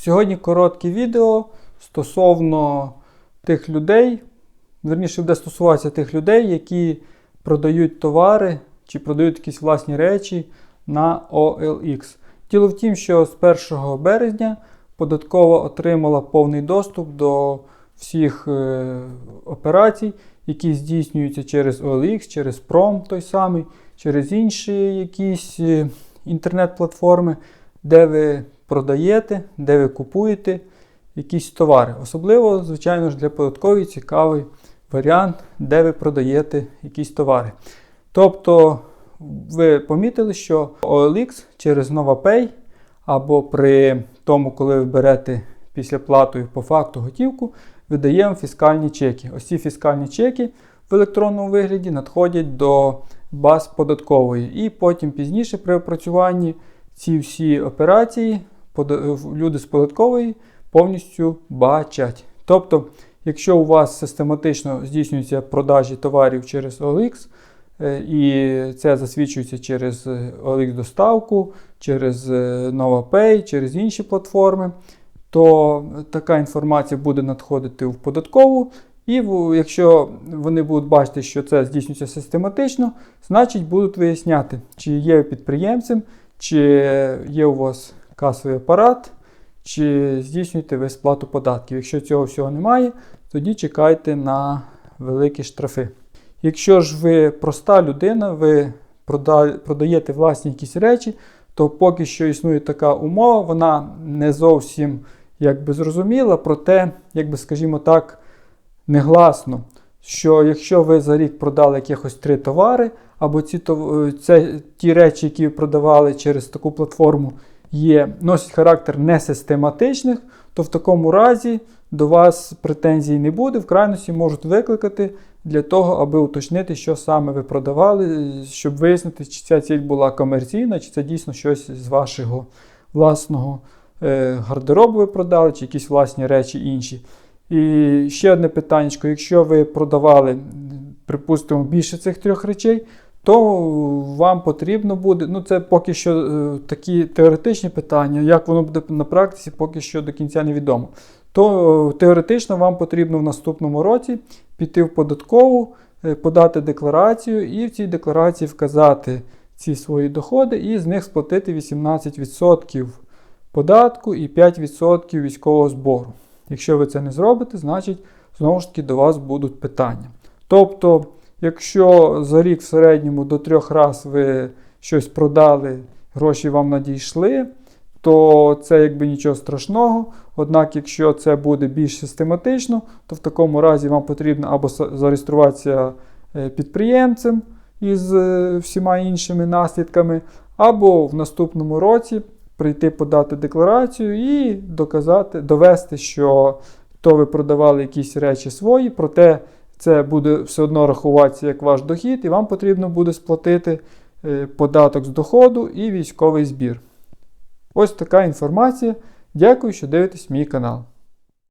Сьогодні коротке відео стосовно тих людей, верніше буде стосуватися тих людей, які продають товари чи продають якісь власні речі на OLX. Діло в тім, що з 1 березня податкова отримала повний доступ до всіх е, операцій, які здійснюються через OLX, через Prom той самий, через інші якісь е, інтернет-платформи, де ви продаєте, де ви купуєте якісь товари. Особливо, звичайно ж, для податкової цікавий варіант, де ви продаєте якісь товари. Тобто, ви помітили, що OLX через NovaPay або при тому, коли ви берете після платою по факту готівку, видає вам фіскальні чеки. Ось ці фіскальні чеки в електронному вигляді надходять до баз податкової. І потім пізніше при опрацюванні ці всі операції люди з податкової повністю бачать. Тобто, якщо у вас систематично здійснюються продажі товарів через OLX, е, і це засвідчується через е, OLX доставку, через е, NovaPay, через інші платформи, то така інформація буде надходити в податкову. І якщо вони будуть бачити, що це здійснюється систематично, значить будуть виясняти, чи є підприємцем, чи є у вас касовий апарат, чи здійснюєте ви сплату податків. Якщо цього всього немає, тоді чекайте на великі штрафи. Якщо ж ви проста людина, ви продаєте власні якісь речі, то поки що існує така умова, вона не зовсім якби зрозуміла, проте, якби скажімо так, негласно, що якщо ви за рік продали якихось три товари, або ці, е, це, ті речі, які ви продавали через таку платформу, є, носять характер несистематичних, то в такому разі до вас претензій не буде, в крайності можуть викликати для того, аби уточнити, що саме ви продавали, щоб вияснити, чи ця ціль була комерційна, чи це дійсно щось з вашого власного е, гардеробу ви продали, чи якісь власні речі інші. І ще одне питання: якщо ви продавали, припустимо, більше цих трьох речей, то вам потрібно буде, ну це поки що е, такі теоретичні питання, як воно буде на практиці, поки що до кінця невідомо. То е, теоретично вам потрібно в наступному році піти в податкову, е, подати декларацію і в цій декларації вказати ці свої доходи і з них сплатити 18% податку і 5% військового збору. Якщо ви це не зробите, значить знову ж таки до вас будуть питання. Тобто, якщо за рік в середньому до трьох разів ви щось продали, гроші вам надійшли, то це якби нічого страшного. Однак, якщо це буде більш систематично, то в такому разі вам потрібно або зареєструватися е, підприємцем із е, всіма іншими наслідками, або в наступному році прийти подати декларацію і доказати, довести, що то ви продавали якісь речі свої, проте це буде все одно рахуватися як ваш дохід, і вам потрібно буде сплатити е, податок з доходу і військовий збір. Ось така інформація. Дякую, що дивитесь мій канал.